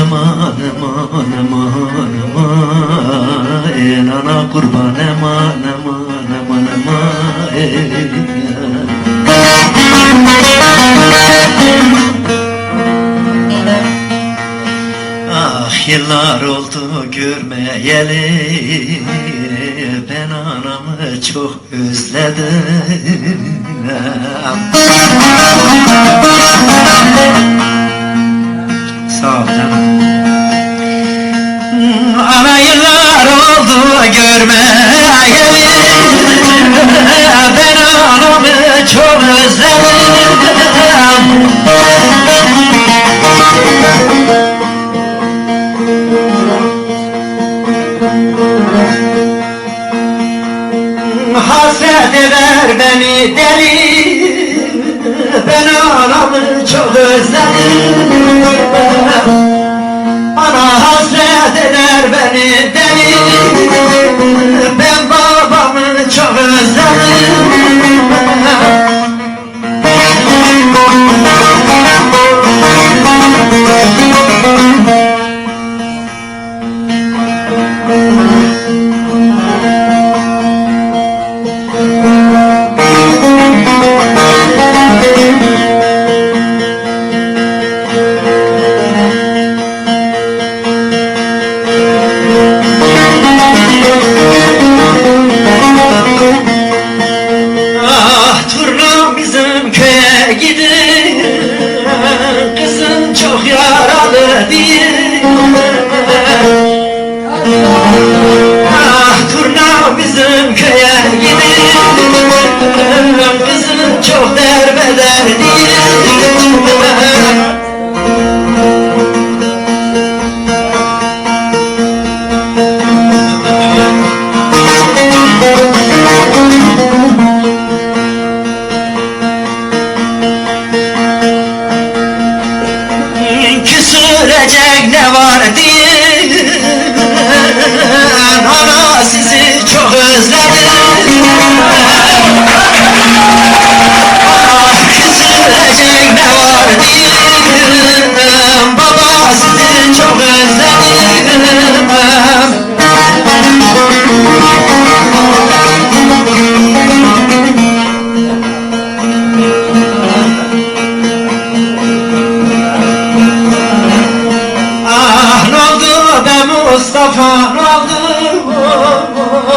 aman aman El ana kurban aman aman aman aman. Ey, Ah yıllar oldu görmeyeli. Ben anamı çok özledim oldu görmeyeli Ben anamı çok özledim. Hasret eder beni deli. Ben anamı çok özledim. Ana hasret eder beni deli Ah turnam bizim köye gidin Kızım çok yaralı diye gelecek ne var diye oh oh